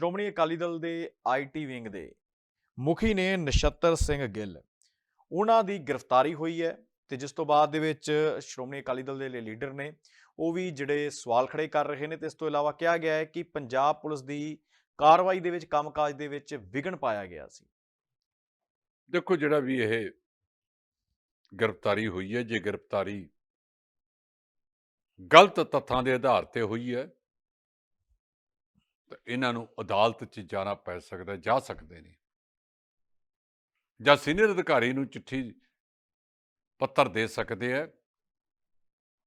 ਸ਼੍ਰੋਮਣੀ ਅਕਾਲੀ ਦਲ ਦੇ IT wing ਦੇ ਮੁਖੀ ਨੇ ਨਛੱਤਰ ਸਿੰਘ ਗਿੱਲ। ਉਹਨਾਂ ਦੀ ਗ੍ਰਿਫਤਾਰੀ ਹੋਈ ਹੈ ਤੇ ਜਿਸ ਤੋਂ ਬਾਅਦ ਦੇ ਵਿੱਚ ਸ਼੍ਰੋਮਣੀ ਅਕਾਲੀ ਦਲ ਦੇ ਲੀ- ਲੀਡਰ ਨੇ, ਉਹ ਵੀ ਜਿਹੜੇ ਸਵਾਲ ਖੜੇ ਕਰ ਰਹੇ ਨੇ ਤੇ ਇਸ ਤੋਂ ਇਲਾਵਾ ਕਿਹਾ ਗਿਆ ਹੈ ਕਿ ਪੰਜਾਬ ਪੁਲਿਸ ਦੀ ਕਾਰਵਾਈ ਦੇ ਵਿੱਚ, ਕੰਮਕਾਜ ਦੇ ਵਿੱਚ ਵਿਘਨ ਪਾਇਆ ਗਿਆ ਸੀ। ਦੇਖੋ ਜਿਹੜਾ ਵੀ ਇਹ ਗ੍ਰਿਫਤਾਰੀ ਹੋਈ ਹੈ, ਜੇ ਗ੍ਰਿਫਤਾਰੀ ਗਲਤ ਤੱਥਾਂ ਦੇ ਆਧਾਰ ਤੇ ਹੋਈ ਹੈ ਤਾਂ ਇਹਨਾਂ ਨੂੰ ਅਦਾਲਤ 'ਚ ਜਾਣਾ ਪੈ ਸਕਦਾ, ਜਾ ਸਕਦੇ ਨੇ। ਜਾਂ ਸੀਨੀਅਰ ਅਧਿਕਾਰੀ ਨੂੰ ਚਿੱਠੀ ਪੱਤਰ ਦੇ ਸਕਦੇ ਆ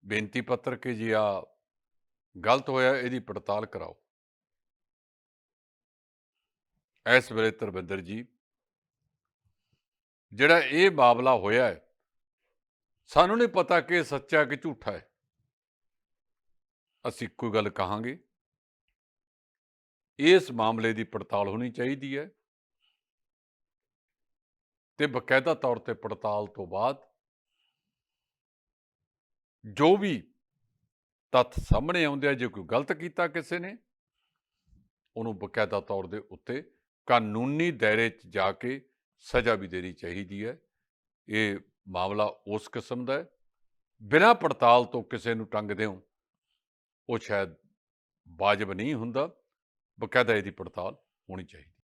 ਬੇਨਤੀ ਪੱਤਰ ਕਿ ਜੀ ਆ ਗਲਤ ਹੋਇਆ, ਇਹਦੀ ਪੜਤਾਲ ਕਰਾਓ। ਇਸ ਵੇਲੇ ਧਰਮਿੰਦਰ ਜੀ, ਜਿਹੜਾ ਇਹ ਮਾਮਲਾ ਹੋਇਆ ਹੈ ਸਾਨੂੰ ਨਹੀਂ ਪਤਾ ਕਿ ਸੱਚਾ ਕਿ ਝੂਠਾ ਹੈ ਅਸੀਂ ਕੋਈ ਗੱਲ ਕਹਾਂਗੇ। ਇਸ ਮਾਮਲੇ ਦੀ ਪੜਤਾਲ ਹੋਣੀ ਚਾਹੀਦੀ ਹੈ। ਤੇ ਬਕਾਇਦਾ ਤੌਰ ਤੇ ਪੜਤਾਲ ਤੋਂ ਬਾਅਦ ਜੋ ਵੀ ਤੱਥ ਸਾਹਮਣੇ ਆਉਂਦੇ ਆ, ਜੇ ਕੋਈ ਗਲਤ ਕੀਤਾ ਕਿਸੇ ਨੇ, ਉਹਨੂੰ ਬਕਾਇਦਾ ਤੌਰ ਦੇ ਉੱਤੇ ਕਾਨੂੰਨੀ ਦਾਇਰੇ 'ਚ ਜਾ ਕੇ ਸਜ਼ਾ ਵੀ ਦੇਣੀ ਚਾਹੀਦੀ ਹੈ। ਇਹ ਮਾਮਲਾ ਉਸ ਕਿਸਮ ਦਾ ਹੈ। ਬਿਨਾਂ ਪੜਤਾਲ ਤੋਂ ਕਿਸੇ ਨੂੰ ਟੰਗ ਦਿਓ ਉਹ ਸ਼ਾਇਦ ਵਾਜਬ ਨਹੀਂ ਹੁੰਦਾ। ਬਕਾਇਦਾ ਇਹਦੀ ਪੜਤਾਲ ਹੋਣੀ ਚਾਹੀਦੀ